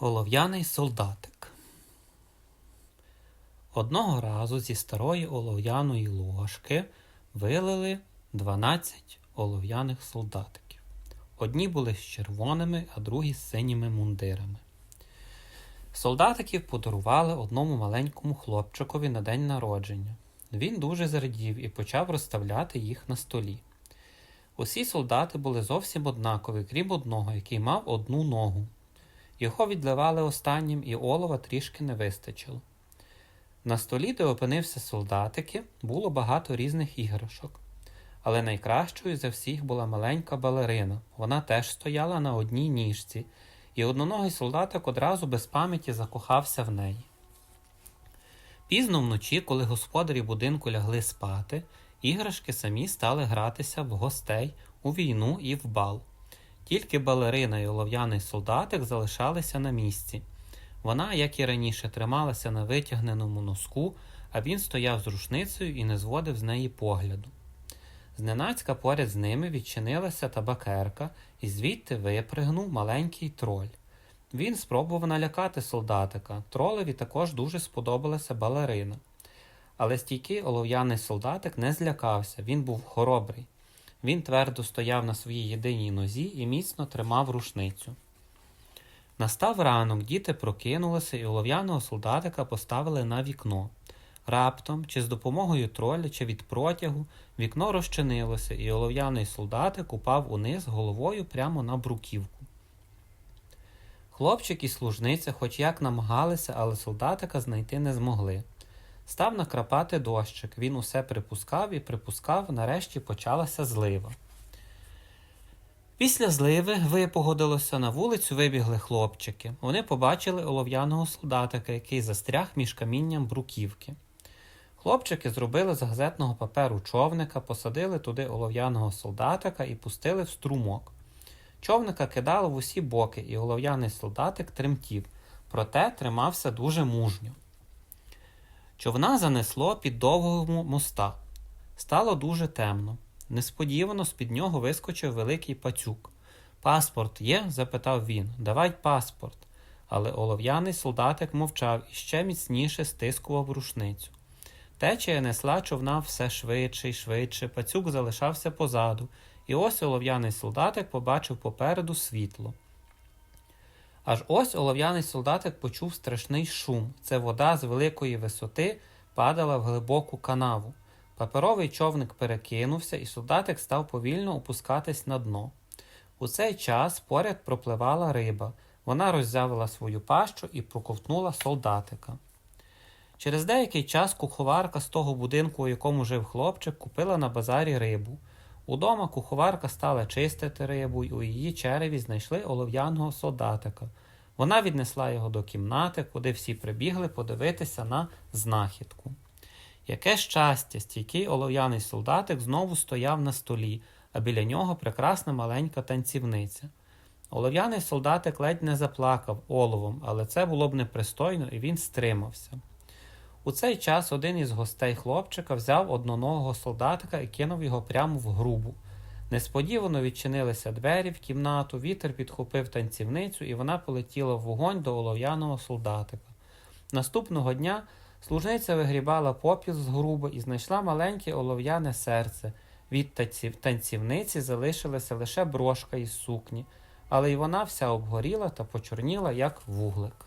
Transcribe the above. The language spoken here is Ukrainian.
Олов'яний солдатик. Одного разу зі старої олов'яної ложки вилили 12 олов'яних солдатиків. Одні були з червоними, а другі з синіми мундирами. Солдатиків подарували одному маленькому хлопчикові на день народження. Він дуже зрадів і почав розставляти їх на столі. Усі солдати були зовсім однакові, крім одного, який мав одну ногу. Його відливали останнім, і олова трішки не вистачило. На столі, де опинився солдатики, було багато різних іграшок. Але найкращою за всіх була маленька балерина. Вона теж стояла на одній ніжці, і одноногий солдатик одразу без пам'яті закохався в неї. Пізно вночі, коли господарі будинку лягли спати, іграшки самі стали гратися в гостей у війну і в бал. Тільки балерина і олов'яний солдатик залишалися на місці. Вона, як і раніше, трималася на витягненому носку, а він стояв з рушницею і не зводив з неї погляду. Зненацька поряд з ними відчинилася табакерка, і звідти випригнув маленький троль. Він спробував налякати солдатика. Тролеві також дуже сподобалася балерина. Але стійкий олов'яний солдатик не злякався, він був хоробрий. Він твердо стояв на своїй єдиній нозі і міцно тримав рушницю. Настав ранок, діти прокинулися і олов'яного солдатика поставили на вікно. Раптом, чи з допомогою троля, чи від протягу, вікно розчинилося, і олов'яний солдатик упав униз головою прямо на бруківку. Хлопчик і служниця хоч як намагалися, але солдатика знайти не змогли. Став накрапати дощик, він усе припускав і припускав, нарешті почалася злива. Після зливи випогодилося, на вулицю вибігли хлопчики. Вони побачили олов'яного солдатика, який застряг між камінням бруківки. Хлопчики зробили з газетного паперу човника, посадили туди олов'яного солдатика і пустили в струмок. Човника кидало в усі боки, і олов'яний солдатик тремтів, проте тримався дуже мужньо. Човна занесло під довгого моста. Стало дуже темно. Несподівано з-під нього вискочив великий пацюк. Паспорт є? запитав він. Давай паспорт. Але олов'яний солдатик мовчав і ще міцніше стискував рушницю. Течія несла човна все швидше й швидше, пацюк залишався позаду, і ось олов'яний солдатик побачив попереду світло. Аж ось олов'яний солдатик почув страшний шум. Це вода з великої висоти падала в глибоку канаву. Паперовий човник перекинувся, і солдатик став повільно опускатись на дно. У цей час поряд пропливала риба. Вона роззявила свою пащу і проковтнула солдатика. Через деякий час куховарка з того будинку, у якому жив хлопчик, купила на базарі рибу. Удома куховарка стала чистити рибу, і у її череві знайшли олов'яного солдатика. Вона віднесла його до кімнати, куди всі прибігли подивитися на знахідку. Яке щастя, стійкий олов'яний солдатик знову стояв на столі, а біля нього прекрасна маленька танцівниця. Олов'яний солдатик ледь не заплакав оловом, але це було б непристойно, і він стримався. У цей час один із гостей хлопчика взяв одноногого солдатика і кинув його прямо в грубу. Несподівано відчинилися двері в кімнату, вітер підхопив танцівницю, і вона полетіла в вогонь до олов'яного солдатика. Наступного дня служниця вигрібала попіл з груби і знайшла маленьке олов'яне серце. Від танцівниці залишилася лише брошка із сукні, але й вона вся обгоріла та почорніла, як вуглик.